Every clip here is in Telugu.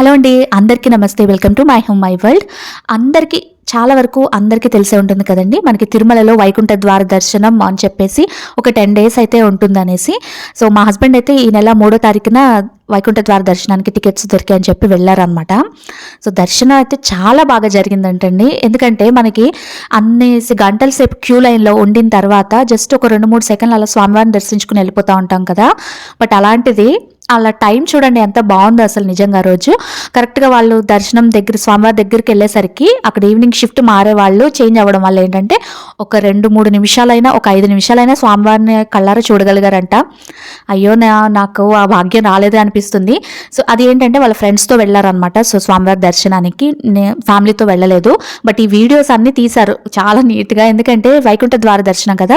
హలో అండి అందరికీ నమస్తే. Welcome to my home my world. అందరికీ చాలా వరకు అందరికీ తెలిసే ఉంటుంది కదండి. మనకి తిరుమలలో వైకుంఠ ద్వార దర్శనం అని చెప్పేసి ఒక టెన్ డేస్ అయితే ఉంటుందనేసి. సో మా హస్బెండ్ అయితే ఈ నెల మూడో తారీఖున వైకుంఠ ద్వార దర్శనానికి టికెట్స్ దొరికాయని చెప్పి వెళ్ళారనమాట సో దర్శనం అయితే చాలా బాగా జరిగిందంటండి. ఎందుకంటే మనకి అన్ని గంటల సేపు క్యూ లైన్లో ఉండిన తర్వాత జస్ట్ ఒక రెండు మూడు సెకండ్లు అలా స్వామివారిని దర్శించుకుని వెళ్ళిపోతూ ఉంటాం కదా. బట్ అలాంటిది అలా టైం చూడండి ఎంత బాగుందో అసలు నిజంగా రోజు. కరెక్ట్గా వాళ్ళు దర్శనం దగ్గర స్వామివారి దగ్గరికి వెళ్ళేసరికి అక్కడ ఈవినింగ్ షిఫ్ట్ మారే వాళ్ళు చేంజ్ అవ్వడం వల్ల ఏంటంటే ఒక రెండు మూడు నిమిషాలైనా ఒక ఐదు నిమిషాలైనా స్వామివారిని కళ్ళారా చూడగలిగారంట. అయ్యో నా నాకు ఆ భాగ్యం రాలేదే అనిపిస్తుంది. సో అది ఏంటంటే వాళ్ళ ఫ్రెండ్స్తో వెళ్ళారనమాట సో స్వామివారి దర్శనానికి నే- ఫ్యామిలీతో వెళ్ళలేదు. బట్ ఈ వీడియోస్ అన్నీ తీశారు. చాలా నీట్గా ఎందుకంటే వైకుంఠ ద్వార దర్శనం కదా.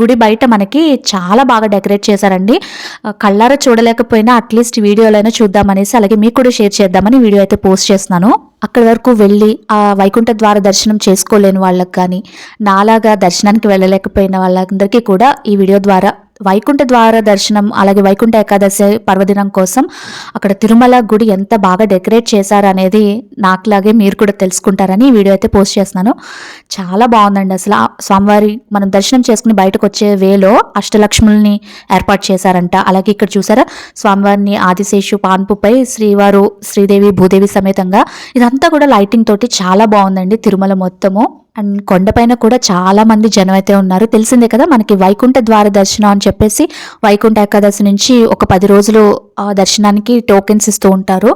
గుడి బయట మనకి చాలా బాగా డెకరేట్ చేశారండి. కళ్ళారా చూడలేకపోయినా అట్లీస్ట్ వీడియోలైనా చూద్దామనేసి అలాగే మీకు కూడా షేర్ చేద్దామని వీడియో అయితే పోస్ట్ చేస్తున్నాను. అక్కడి వరకు వెళ్ళి ఆ వైకుంఠ ద్వార దర్శనం చేసుకోలేని వాళ్ళకి కానీ నాలాగా దర్శనానికి వెళ్ళలేకపోయిన వాళ్ళందరికీ కూడా ఈ వీడియో ద్వారా వైకుంఠ ద్వార దర్శనం అలాగే వైకుంఠ ఏకాదశి పర్వదినం కోసం అక్కడ తిరుమల గుడి ఎంత బాగా డెకరేట్ చేశారు అనేది నాకులాగే మీరు కూడా తెలుసుకుంటారని ఈ వీడియో అయితే పోస్ట్ చేస్తున్నాను. చాలా బాగుందండి అసలు. స్వామివారి మనం దర్శనం చేసుకుని బయటకు వచ్చే వేలో అష్టలక్ష్ముల్ని ఏర్పాటు చేశారంట. అలాగే ఇక్కడ చూసారా స్వామివారిని ఆదిశేషు పాన్పుపై శ్రీవారు శ్రీదేవి భూదేవి సమేతంగా ఇదంతా కూడా లైటింగ్ తోటి చాలా బాగుందండి తిరుమల మొత్తము. అండ్ కొండపైన కూడా చాలా మంది జనం అయితే ఉన్నారు. తెలిసిందే కదా మనకి వైకుంఠ ద్వార దర్శనం అని చెప్పేసి వైకుంఠ ఏకాదశి నుంచి ఒక పది రోజులు ఆ దర్శనానికి టోకెన్స్ ఇస్తూ ఉంటారు.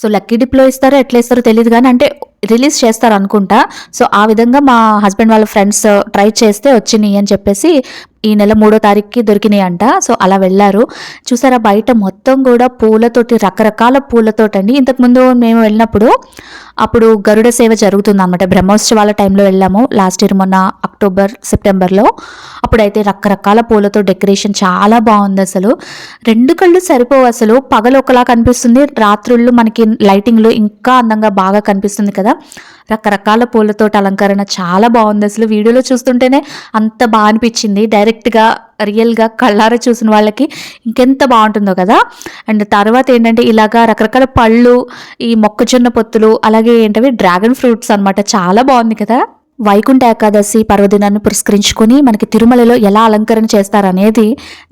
సో లక్కీ డిప్లో ఇస్తారో ఎట్లా ఇస్తారో తెలియదు కానీ అంటే రిలీజ్ చేస్తారు అనుకుంటా సో ఆ విధంగా మా హస్బెండ్ వాళ్ళ ఫ్రెండ్స్ ట్రై చేస్తే వచ్చినాయి అని చెప్పేసి ఈ నెల మూడో తారీఖుకి దొరికినాయి అంట సో అలా వెళ్ళారు. చూసారా బయట మొత్తం కూడా పూలతోటి రకరకాల పూలతోటండి. ఇంతకుముందు మేము వెళ్ళినప్పుడు అప్పుడు గరుడ సేవ జరుగుతుంది అనమాట బ్రహ్మోత్సవాల టైంలో వెళ్ళాము. లాస్ట్ ఇయర్ మొన్న అక్టోబర్ సెప్టెంబర్లో. అప్పుడైతే రకరకాల పూలతో డెకరేషన్ చాలా బాగుంది అసలు. రెండు కళ్ళు సరిపోవు అసలు. పగలు ఒకలా కనిపిస్తుంది. రాత్రుళ్ళు మనకి లైటింగ్లో ఇంకా అందంగా బాగా కనిపిస్తుంది కదా. రకరకాల పూలతోటి అలంకరణ చాలా బాగుంది అసలు. వీడియోలో చూస్తుంటేనే అంత బాగా అనిపించింది. డైరెక్ట్ డైరెక్ట్గా రియల్గా కళ్ళారా చూసిన వాళ్ళకి ఇంకెంత బాగుంటుందో కదా. అండ్ తర్వాత ఏంటంటే ఇలాగా రకరకాల పళ్ళు ఈ మొక్కజొన్న పొత్తులు అలాగే ఏంటవి డ్రాగన్ ఫ్రూట్స్ అన్నమాట. చాలా బాగుంది కదా. వైకుంఠ ఏకాదశి పర్వదినాన్ని పురస్కరించుకొని మనకి తిరుమలలో ఎలా అలంకరణ చేస్తారనేది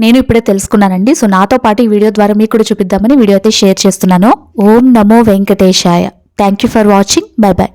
నేను ఇప్పుడే తెలుసుకున్నానండి. సో నాతో పాటు ఈ వీడియో ద్వారా మీకు కూడా చూపిద్దామని వీడియో అయితే షేర్ చేస్తున్నాను. ఓం నమో వెంకటేశాయ. Thank you for watching. Bye bye.